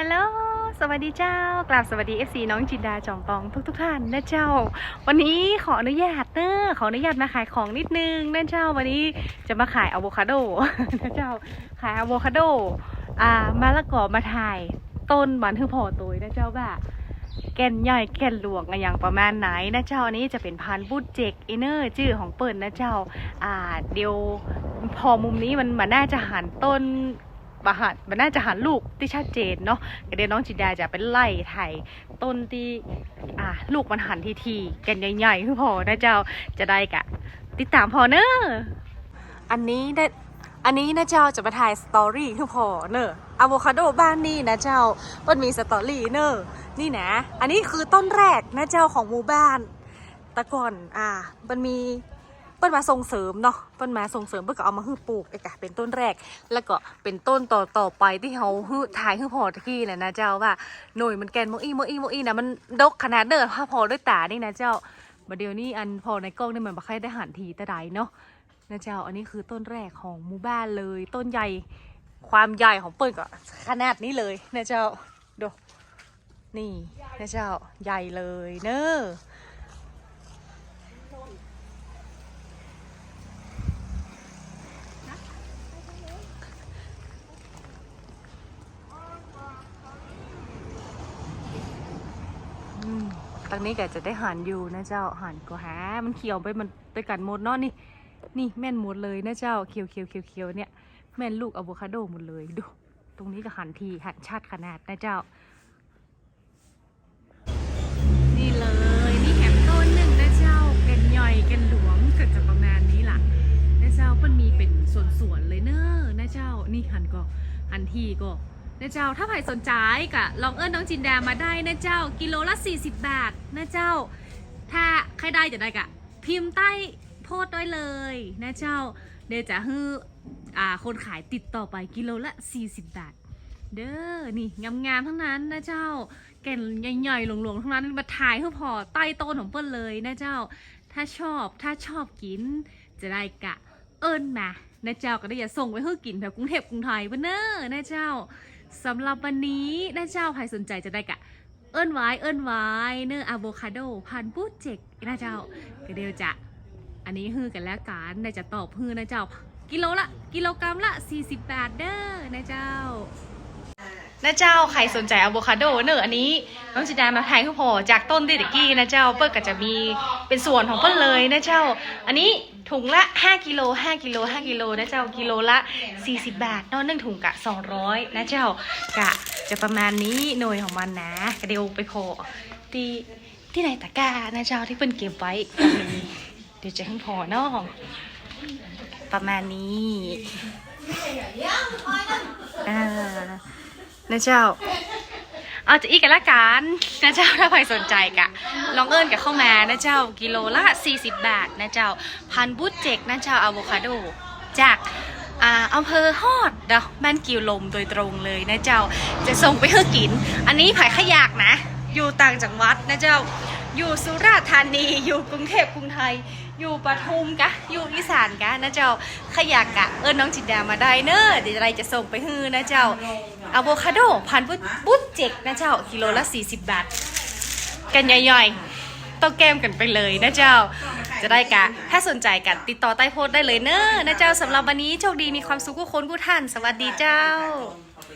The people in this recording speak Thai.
ฮัลโหล สวัสดีเจ้ากราบสวัสดี FC น้องจินดาจอมปองทุกทุกท่านนะเจ้า วันนี้ขออนุญาตเนอะขออนุญาตมาขายของนิดนึงนะเจ้า วันนี้จะมาขายอะโวคาโดนะเจ้า ขายอะโวคาโด อ่า มาละกอมาถ่ายต้นมันคือพอตัวนะเจ้าว่าแก่นใหญ่แก่นหลวงอะอย่างประมาณไหนนะเจ้าอันนี้จะเป็นพันบุตเจกอินเนอร์ชื่อของเปิ่นนะเจ้า อ่าเดี๋ยวพอมุมนี้มันมันน่าจะหันต้น บาหันมันน่าจะหันลูกที่ชัดเจนเนาะเดี๋ยวน้องจินดาจะเป็นไล่ไถต้นที่อ่าลูกมันหันทีทีๆแก่นใหญ่ๆคือพอนะเจ้าจะได้กะ ติดตามพอเนอะอันนี้ได้อันนี้นะเจ้าจะมาถ่ายสตอรี่คือพอเนอะอะโวคาโดบ้านนี่นะเจ้ามันมีสตอรี่เนอะนี่นะ อันนี้คือต้นแรกนะเจ้าของหมู่บ้าน แต่ก่อนอ่ามันมี เปิ้นมาส่งเสริมเนาะเปิ้นมาส่งเสริมเปิ้นก็เอามาฮื้อปลูกไอ้กะเป็นต้นแรก แล้วก็เป็นต้นต่อต่อไปที่เขาฮื้อถ่ายฮื้อพอตะกี้แหละนะเจ้าว่าหน่วยมันแกนโมอีโมอีโมอีนะมันดกขนาดเด้อถ้าพอด้วยตานี่นะเจ้าบัดเดี๋ยวนี้อันพอในกล้องนี่มันบ่ค่อยได้หันทีแต่ใดเนาะนะเจ้าอันนี้คือต้นแรกของหมู่บ้านเลยต้นใหญ่ความใหญ่ของเปิ้นก็ขนาดนี้เลยนะเจ้าดูนี่นะเจ้าใหญ่เลยเนอะ อืม ตอนนี้แกจะได้หันอยู่นะเจ้าหันก็หามันเขียวไปมันไปกันหมดเนาะนี่ นี่แม่นหมดเลยนะเจ้าเขียวเขียวเขียวเขียวเนี่ยแม่นลูกอะโวคาโดหมดเลยดู ตรงนี้ก็หันทีหันชัดขนาดนะเจ้า นี่เลยนี่แหมต้นหนึ่งนะเจ้าแกันย่อยแกันหลวงเก็จะประมาณนี้ล่ะนะเจ้ามันมีเป็นส่วนๆเลยเนอะนะเจ้านี่หันก็หันทีก็ นะเจ้า ถ้าใครสนใจก็ลองเอิ้นน้องจินดามาได้นะเจ้า กิโลละ 40 บาทนะเจ้า ถ้าใครได้จะได้กะ พิมพ์ใต้โพสต์ได้เลยนะเจ้า เดี๋ยวจะให้อ่าคนขายติดต่อไปกิโลละ 40 บาท เด้อ นี่งามๆทั้งนั้นนะเจ้า แก่นใหญ่ๆหลวงๆทั้งนั้นมาถ่ายเพื่อพอใต้ต้นของเปิ้ลเลยนะเจ้า ถ้าชอบถ้าชอบกิน จะได้กะเอิญมานะเจ้าก็ได้อย่าส่งไปให้กินแถวกรุงเทพกรุงไทยเพื่อนเนอนะเจ้า สำหรับวันนี้นะเจ้าใครสนใจจะได้กะ เอิ้นไว้เอิ้นไว้เนื้ออะโวคาโดพันธุ์ปูเจกนะเจ้าก็เดียวจะอันนี้ฮือกันแล้วกันได้จะตอบฮือนะเจ้า กิโลละ กิโลกรัมละ 40บาทเด้อนะเจ้า นะเจ้าใครสนใจอะโวคาโดเนอะอันนี้น้องจิดามาถ่ายคือพอจากต้นติดกี้นะเจ้าเปิ้ลก็จะมีเป็นส่วนของเปิ้ลเลยนะเจ้า อันนี้ถุงละ 5กิโล5กิโล5กิโลนะเจ้ากิโลละ 40 บาทนอะหนึ่งถุงกะ 200 นะเจ้ากะจะประมาณนี้หน่วยของมันนะกระเดียวไปพอที่ที่ไหนตะกานะเจ้าที่เปิ้ลเก็บไว้เดี๋ยวจะให้พอเนอะประมาณนี้อ่า นะเจ้า เอาจะอีกกันละกันนะเจ้าถ้าใครสนใจกะ ลองเอิญกับเข้ามานะเจ้า กิโลละ 40 บาทนะเจ้า พันบุตเจกนะเจ้าอะโวคาโด จากอ่าอำเภอฮอดเดาบ้านกิวลมโดยตรงเลยนะเจ้า จะส่งไปให้กิน อันนี้ไผ่ขยากนะ อยู่ต่างจังหวัดนะเจ้า อยู่สุราษฎร์ธานี อยู่กรุงเทพกรุงไทย อยู่ปทุมกะ อยู่อีสานกะนะเจ้าขยากกะเอิญน้องจินดามาได้เนอะเดี๋ยวอะไรจะส่งไปฮือนะเจ้าอะโวคาโดพันบุบุตเจกนะเจ้ากิโลละ 40 บาท กันย่อยๆต้องแก้มกันไปเลยนะเจ้า จะได้กะ ถ้าสนใจกันติดต่อใต้โพสต์ได้เลยเนอะนะเจ้าสำหรับวันนี้โชคดีมีความสุขทุกคนทุกท่าน สวัสดีเจ้า